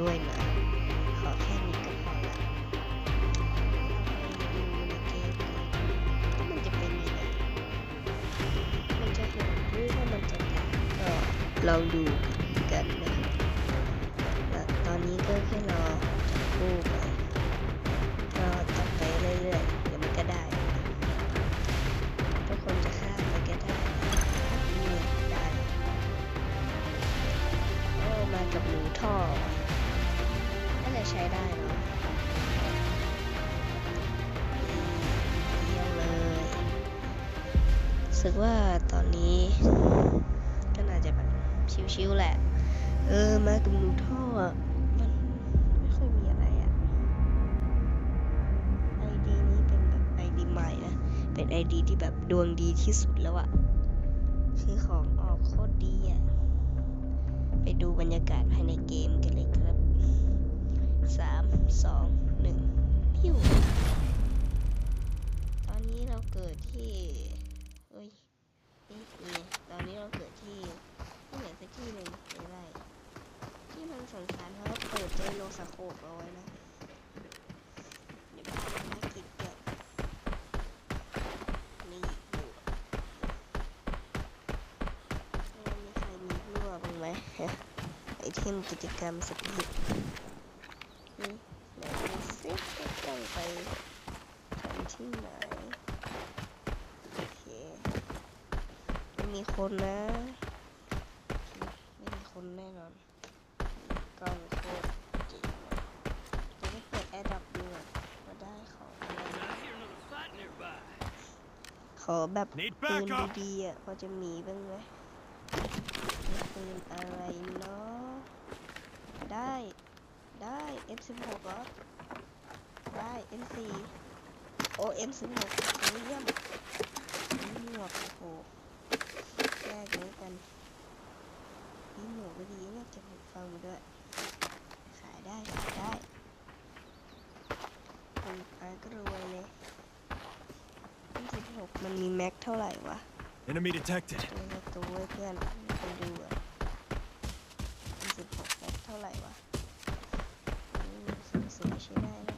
ด้วยนะ ขอแค่นี้ก็พอละดูในเกมเลยว่ามันจะเป็นยังไง มันจะโหดหรือว่ามันจะดีก็ลองดูกันนะแล้วตอนนี้ก็แค่รอจับคู่ไปก็ต่อไปเรื่อยๆเดี๋ยวมันก็ได้ทุกคนจะฆ่าไปก็ได้นี่ได้โอ้มากับหนูท่อ จะใช้ได้เนาะเยี่ยมเลยรู้สึกว่าตอนนี้ ก็น่าจะแบบชิวๆแหละ เออ มากับหนูท่อมันไม่ค่อยมีอะไรอะไอดีนี้เป็นแบบไอดีใหม่นะ เป็นไอดีที่แบบดวงดีที่สุดแล้วอะคือของออกโคตรดีอะไปดูบรรยากาศภายในเกมกันเลยครับ สามสองหนึ่งพิวตอนนี้เราเกิดที่เอ้ยนี่นี่ตอนนี้เราเกิดที่ที่ไหนสักที่หนึ่งไม่ได้ที่มันสำคัญเพราะว่าเปิดเจอโลสโคปเอาไว้นะเดี๋ยวไปทำภารกิจก่อนนี่ดูแล้วมีใครมีรั่วบ้างไหมไอเทมกิจกรรมสปีด นี่ไหนดูสิว่าต้องไปทำที่ไหน โอเคไม่มีคนนะ ไม่มีคนแน่นอนกล้องโคตรเจ๋งเลยจะได้เปิดแอร์ดับดูอะว่าได้ของอะไรนะขอแบบ Need ปืน backup. ดีๆอะพอจะมีบ้างไหมมีปืนอะไรเนาะได้ ได้ M16 เหรอ ได้ M4 โอ้ M16 โอ้เยี่ยมนี่หมวกโอ้โหแยกเลยกันนี่หมวกก็ดีเนี่ยจะหูฟังมาด้วย ขายได้ ขายได้คนขายก็รวยเลย M16 มันมีแม็กเท่าไหร่วะ Enemy detected. ตัวละตัวเว้ยเพื่อนไปดูอะสิบหกแม็กเท่าไหร่วะอืมสูงสูงใช้ได้นะ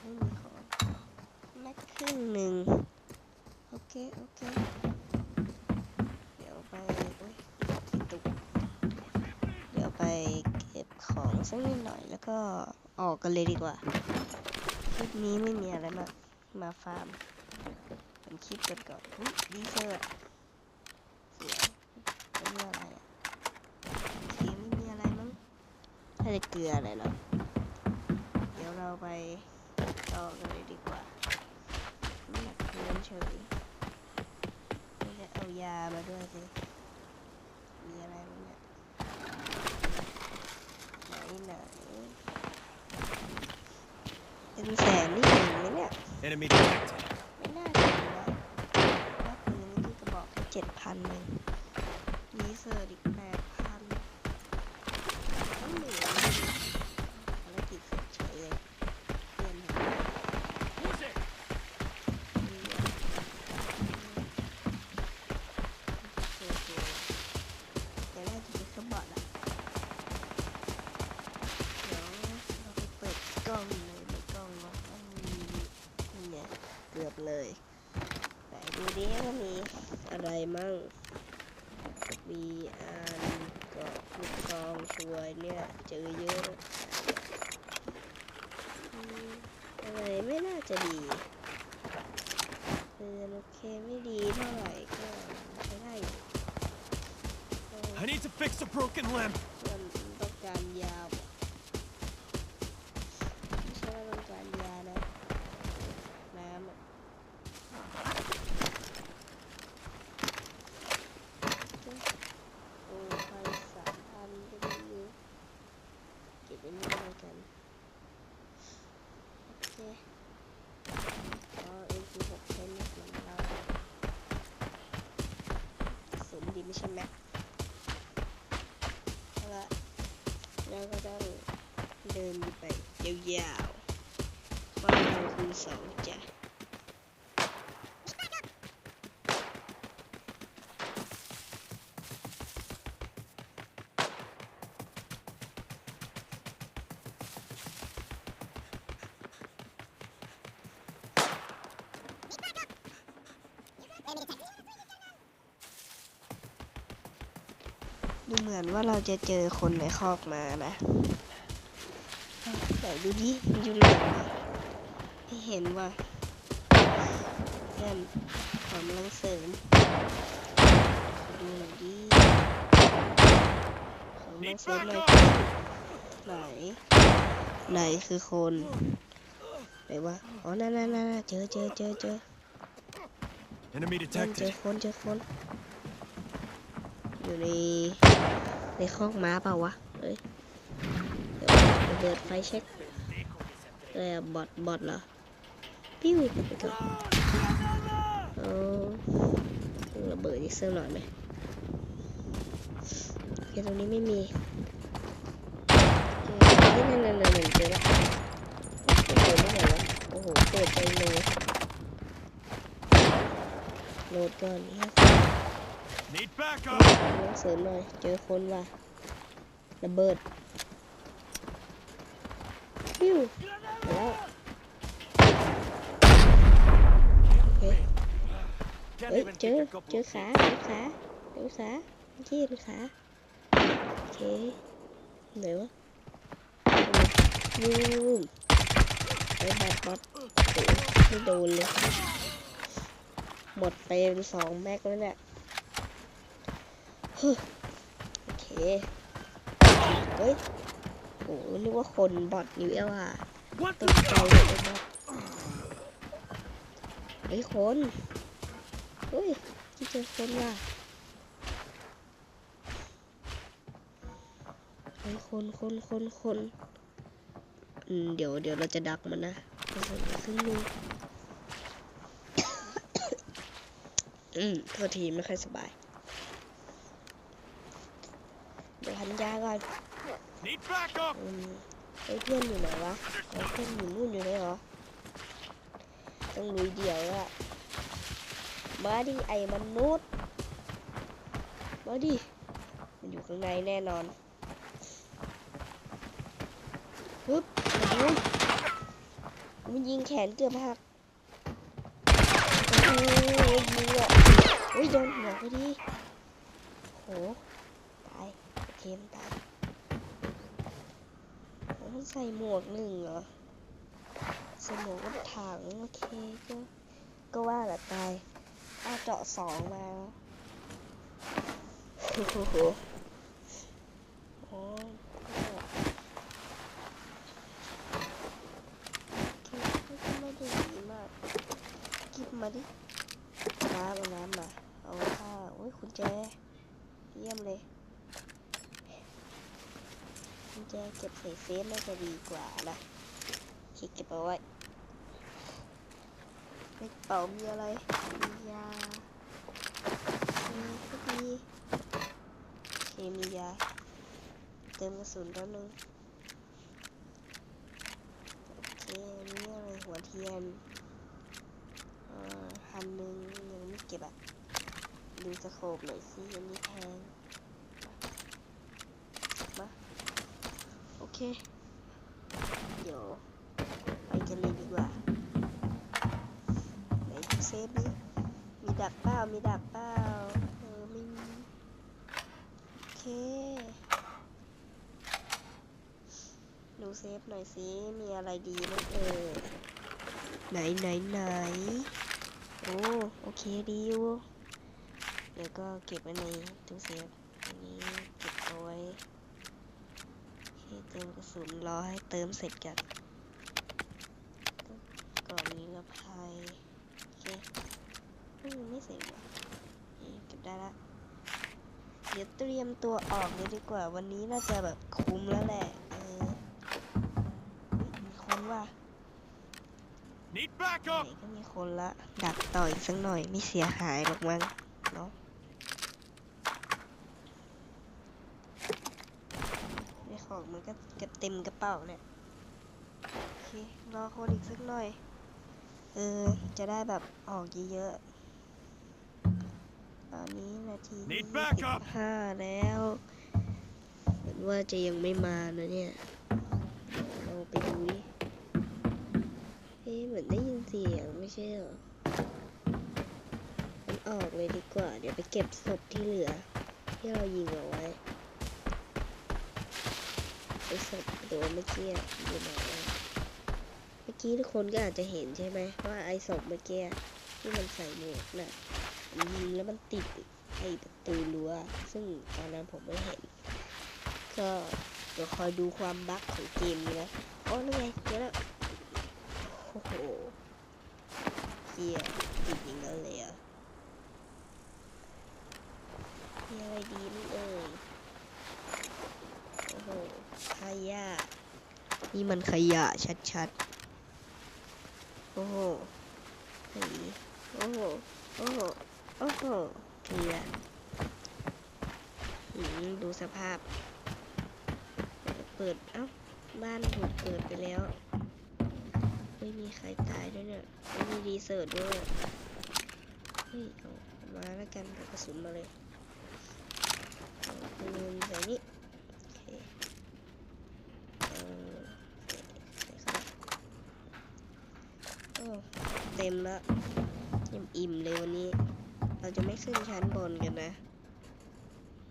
ไม่มีของแม็กครึ่งหนึ่งโอเค โอเค เดี๋ยวไปโอ้ยกระตุกเดี๋ยวไปเก็บของ สักนิดหน่อยแล้วก็ออกกันเลยดีกว่า คลิปนี้ไม่มีอะไรมา มาฟาร์มผมคิดกันก่อนอุ๊ยดีเซอร์เสียงเป็นเรื่องอะไรอะเสียไม่มีอะไรมั้งถ้าจะเกลืออะไรเนาะเดี๋ยวเราไปต่อกันเลยดีกว่าไม่อยากเพื่อนเฉยไม่ได้เอายามาด้วยสิมีอะไรมั้งเนี่ยไหนไหน เป็นแสนนี่เองไหมเนี่ย Enemy detected. ไม่น่าถึงนะว่าปืนนี่คือกระบอกแค่เจ็ดพันเองมีเซอร์อีกแปดพันต้องเหลือ มั่ง มีอันเกาะลูกซองช่วยเนี่ย เจอเยอะอืมอะไรไม่น่าจะดีปืนโอเคไม่ดีเท่าไหร่ก็ใช้ได้อยู่เออ I need to fix a broken limb. มันต้องการยาว เดินไปยาวๆบ้านเราคือสองจ้ะดูเหมือนว่าเราจะเจอคนในคอกมานะ นดูดิมันอยู่ไหนไม่เห็นว่านั่นความลังเสริมดูหน่อยดิของลัง Need เสริมหน่อย backup! ไหนไหนคือคนไหนวะอ๋อนั่นนั่นนั่นเจอเจอเจอเจอ Enemy นั่นเจอ detected. คนเจอคนอยู่ในในคอกม้าเปล่าวะเอ้ยเดี๋ยวระ เบิดไฟเช็คเออบอทบอทเหรอ ปิ้วไปก่อนเอาระเบิดอีกสักหน่อยไหมโอเคตรงนี้ไม่มีนั่นั่นนั่นนั่นเจอแล้วเปิดไม่ไหนวะโอ้โหเปิดไปเลยโหลดก่อนนี่ Need backup! น้องเสริมหน่อย เจอคนว่ะระเบิด ปิ้วไปแล้วโอเค Can't เฮ้ย even เจอ kick a couple เจอ of ขาเจอขาเจอขาที่เห็นขาโอเคไหนวะยูมไอ้บอดบอดโอ้ไม่โดนเลยหมดไปเป็นสองแม็กแล้วเนี่ยฮึโอเคเฮ้ยโอ้ นึกว่าคนบอดอยู่เอลอะ What ต the กใจเลยไอ้บอดเฮ้ยคนเฮ้ยที่เจอคนว่ะเฮ้ยคนคนคนคนอืมเดี๋ยวเดี๋ยวเราจะดักมันนะเดี๋ยวเราขึ้นดูอืมโทษทีไม่ค่อยสบาย เดี๋ยวพันยาก่อน ไอ้เพื่อนอยู่ไหนวะไอ้เพื่อนอยู่นู่นอยู่ไหนเหรอต้องลุยเดี่ยวอะมาดิไอ้มนุษย์มาดิมันอยู่ข้างในแน่นอนปึ๊บโอ้ยมันยิงแขนเกือบหักโอ้ยยิงอะโอ้ยโดนหัวพอดีโหตายโอเคมันตาย มันใส่หมวกหนึ่งเหรอ ใส่หมวกรถถังโอเคก็ ก็ว่าแหละตายอาเจาะสองมาโอ้โหโอ้ก็ไม่ได้ดีมาก กิบมาดิ น้ำเอาน้ำมา เอาผ้าโอ้ยคุณแจ เยี่ยมเลย กุญ แจเก็บใส่เซฟน่าจะดีกว่านะคิดเก็บเอาไว้ในกระเป๋ามีอะไร มียา มีก็ดีโอเคมียา เติมกระสุนแล้วนึงโอเคนี่อะไรหัวเทียนอ่อพันหนึ่งยังไม่เก็บอะดูสโคปหน่อยสิอันนี้แพง มา โอ เคเดี๋ยวไปกันเลยดีกว่าไหนเซฟดิมีดักเปล่ามีดักเปล่าเออไม่มีโอเคดูเซฟหน่อยสิมีอะไรดีไหมเออไหนไหนไหนโอ้โอเคดีอยู่เดี๋ยวก็เก็บไว้ในตู้เซฟ อันนี้เก็บเอาไว้ โอเคเติมก ระสุนรอให้เติมเสร็จกันก่อนนี้ละพายโอเคเฮ้ยมันไม่เสร็จว่ะนี่เก็บได้ละเดี๋ยวเตรียมตัวออกเลยดีกว่า วันนี้น่าจะแบบคุ้มแล้วแหละเอออุ๊ยมีคนว่ะ Need ไหน backup! ก็มีคนละ ดักต่ออีกสักหน่อยไม่เสียหายหรอกมั้งเนาะในของ มันก็เก็บเต็มกระเป๋าเนี่ยโอเครอคนอีกสักหน่อย เออ จะได้แบบออกเยอะๆ ตอนนี้นาทีที่ Need backup ห้าแล้วเหมือนว่าจะยังไม่มานะเนี่ยเราไปดูดิเฮ้เหมือนได้ยินเสียงไม่ใช่เหรอมันออกเลยดีกว่า เดี๋ยวไปเก็บศพที่เหลือ ที่เรายิงเอาไว้โไอ้ศพตัวเมื่อกี้อยู่ไหนเมื่อกี้ทุกคนก็อาจจะเห็นใช่ไหมว่าไอ้ศพเมื่อกี้ที่มันใส่หมวกน่ะยิงแล้วมันติดไอ้ประตูรั้วซึ่งตอนนั้นผมไม่เห็น ก็เดี๋ยวคอยดูความบั๊กของเกมนี้นะโอ้นั่นไงเจอแล้วโอ้โหเฮียติดอย่างนั้นเลยอะมีอะไรดีนี่เออโห ขยะ นี่มันขยะชัดๆ โอ้โหโอ้โห โอ้โห โอ้โหเกลือดูสภาพ เปิด เอ้า บ้านถูกเปิดไปแล้ว ไม่มีใครตายด้วยเนี่ย ไม่มีรีเสิร์ชด้วยเฮ้ย เอามาแล้วกันกระสุนมาเลยเอาปืนใส่นี่โอเคเอาใส่เข้าไปโอ้ เต็มแล้วอิ่มอิ่มเลยวันนี้ เราจะไม่ขึ้นชั้นบนกันนะ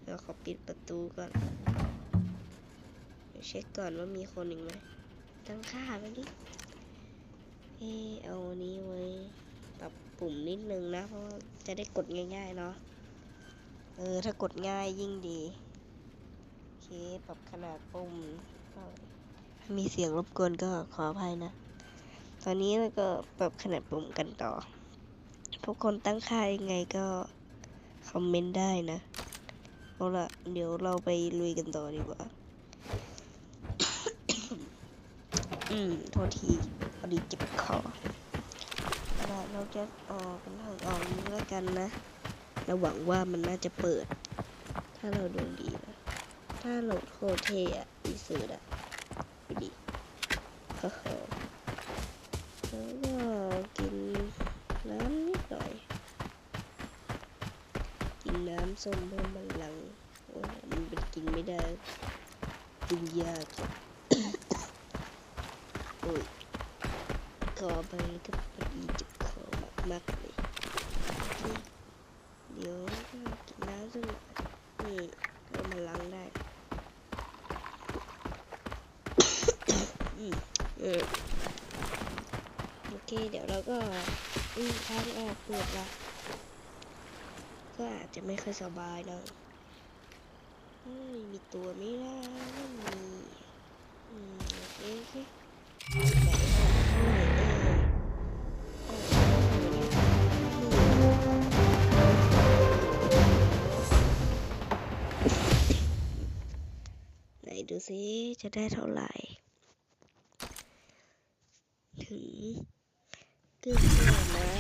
เราขอปิดประตูก่อนเช็คก่อนว่ามีคนอีกไหมตั้งค่าไปดิเออเอาอันนี้ไว้ปรับปุ่มนิดนึงนะเพราะจะได้กดง่ายๆเนาะเออถ้ากดง่ายยิ่งดีโอเคปรับขนาดปุ่มถ้ามีเสียงรบกวนก็ขออภัยนะ ตอนนี้เราก็ปรับขนาดปุ่มกันต่อ ทุกคนตั้งค่ายังไงก็คอมเมนต์ได้นะเอาละเดี๋ยวเราไปลุยกันต่อดีกว่า อืม โทษทีพอดีเจ็บคอเอาละเราจะออกกันทางออกนี้แล้วกันนะเราหวังว่ามันน่าจะเปิด ถ้าเราดวงดีนะ ถ้าโหลดโคเทอะอีสืออะดูดิฮ่าฮ่า แล้วก็กินน้ำนิดหน่อย กินน้ำส้มเพิ่มพลังโอ้ยมันเป็นกินไม่ได้ กินยากจังโอ้ยขอไปก็พอดีเจ็บคอมากๆเลยโอเคเดี๋ยวก็กินน้ำสักหน่อยนี่เพิ่มพลังได้ อืมเออ โอเค เดี๋ยวเราก็อืม ทางออกเปิดละก็อาจจะไม่ค่อยสบายหน่อยเฮ้ยมีตัวไม่ได้ไม่มีอืมโอเคโอเคดูซิจะได้เท่าไหร่ ถึงเกือบแล้ว